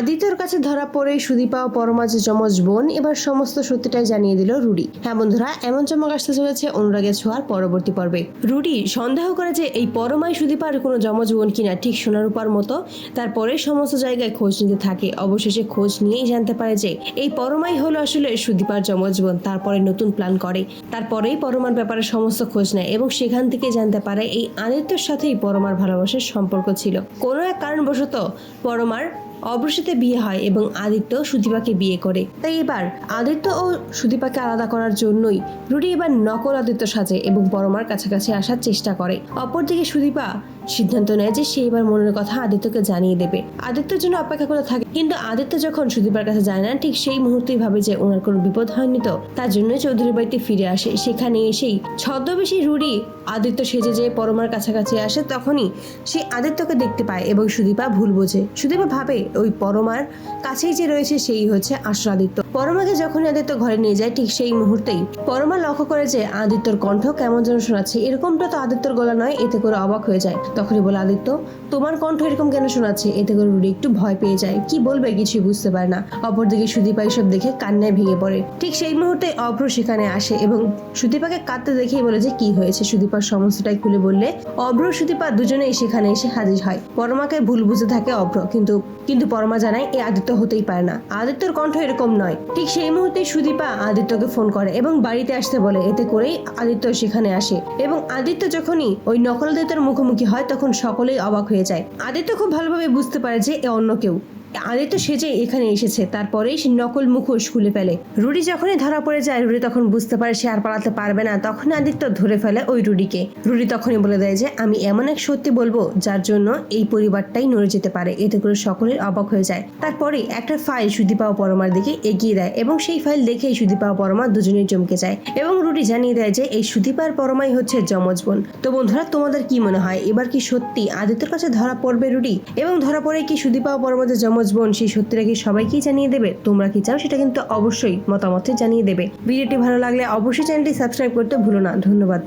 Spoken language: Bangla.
আদিত্যর কাছে ধরা পড়ে সুদীপা ও পরমা যে যমজ বোন, এবার সমস্ত সত্যিটাই জানিয়ে দিল রুডি। হ্যাঁ বন্ধুরা, এমন চমক আসতে চলেছে অনুরাগের ছোঁয়ার পরবর্তী পর্বে। রুডি সন্দেহ করে যে এই পরমাই সুদীপার কোনো যমজ বোন কিনা ঠিক সোনার উপার মতো তারপরে সমস্ত জায়গায় খোঁজ নিতে থাকে। অবশেষে খোঁজ নিয়েই জানতে পারে যে এই পরমাই হলো আসলে সুদীপার যমজ বোন তারপরে নতুন প্ল্যান করে। তারপরেই পরমার ব্যাপারে সমস্ত খোঁজ নেয় এবং সেখান থেকে জানতে পারে এই আদিত্যর সাথেই পরমার ভালোবাসার সম্পর্ক ছিল। কোনো এক কারণবশত পরমার অবশ্যতে বিয়ে হয় এবং আদিত্য সুদীপাকে বিয়ে করে। তাই এবার আদিত্য ও সুদীপাকে আলাদা করার জন্যই রুডি এবার নকল আদিত্য সাজে এবং পরমার কাছাকাছি আসার চেষ্টা করে। অপরদিকে সুদীপা সিদ্ধান্ত নেয় যে সে এবার মনের কথা আদিত্যকে জানিয়ে দেবে। আদিত্যের জন্য অপেক্ষা করে থাকে। কিন্তু আদিত্য যখন সুদীপার কাছে যায় না, ঠিক সেই মুহূর্তেই ভাবে যে ওনার কোনো বিপদ হয়নি তো। তার জন্য চৌধুরী বাড়িতে ফিরে আসে। সেখানে এসেই ছদ্মবেশী রুডি আদিত্য সেজে যে পরমার কাছাকাছি আসে। তখনই সে আদিত্যকে দেখতে পায় এবং সুদীপা ভুল বোঝে। সুদীপা ভাবে ওই পরমার কাছেই যে রয়েছে সেই হচ্ছে আসল আদিত্য পরমাকে যখনই আদিত্য ঘরে নিয়ে যায়, ঠিক সেই মুহূর্তেই পরমা লক্ষ্য করে যে আদিত্যর কণ্ঠ কেমন যেন শোনাচ্ছে। এরকমটা তো আদিত্যর গলা নয়, এতে করে অবাক হয়ে যায়। তখনই বলে, আদিত্য, তোমার কণ্ঠ এরকম কেন শোনাচ্ছে? এতে করে রুডি একটু ভয় পেয়ে যায়। কি বলবে? কিছুই বুঝতে পারে না। অপরদিকে সুদীপা এসব দেখে কান্নায় ভেঙে পড়ে। ঠিক সেই মুহূর্তে অভ্র সেখানে আসে এবং সুদীপাকে কাঁদতে দেখেই বলে যে, কি হয়েছে? সুদীপার সমস্যাটাই খুলে বললে, অভ্র, সুদীপা দুজনেই সেখানে এসে হাজির হয়। পরমাকে ভুল বুঝে থাকে অভ্র। কিন্তু কিন্তু পরমা জানায়, এ আদিত্য হতেই পারে না। আদিত্যর কণ্ঠ এরকম নয়। ঠিক সেই মুহূর্তে সুদীপা আদিত্যকে ফোন করে এবং বাড়িতে আসতে বলে। এতে করেই আদিত্য সেখানে আসে এবং আদিত্য যখনই ওই নকল আদিত্যর মুখোমুখি হয়, তখন সকলেই অবাক হয়ে যায়। আদিত্য খুব ভালোভাবে বুঝতে পারে যে এ অন্য কেউ। আদিত্য সেজে এখানে এসেছে, তারপরেই সে নকল মুখোশ খুলে ফেলে। রুডি যখনই ধরা পড়ে যায়, রুডি তখন বুঝতে পারে সে আর পালাতে পারবে না। তখন আদিত্য ধরে ফেলে ওই রুডিকে। রুডি তখনই বলে দেয় যে, আমি এমন এক সত্যি বলব, যার জন্য এই পরিবারটাই নড়ে যেতে পারে। এতে করে সকলের অবাক হয়ে যায়। তারপরে একটা ফাইল সুদীপা ও পরমার দিকে এগিয়ে দেয় এবং সেই ফাইল দেখেই সুদীপা ও পরমা দুজনেই চমকে যায় এবং রুডি জানিয়ে দেয় যে, এই সুদীপা আর পরমাই হচ্ছে যমজ বোন। তো বন্ধুরা, তোমাদের কি মনে হয়? এবার কি সত্যি আদিত্যর কাছে ধরা পড়বে রুডি? এবং ধরা পড়ে কি সুদীপা ও পরমা যে যমজ বোন, সেই সত্যিটা কি সবাইকেই জানিয়ে দেবে? তোমরা কি চাও সেটা কিন্তু অবশ্যই মতামতে জানিয়ে দেবে। ভিডিওটি ভালো লাগলে অবশ্যই চ্যানেলটি সাবস্ক্রাইব করতে ভুলো না। ধন্যবাদ।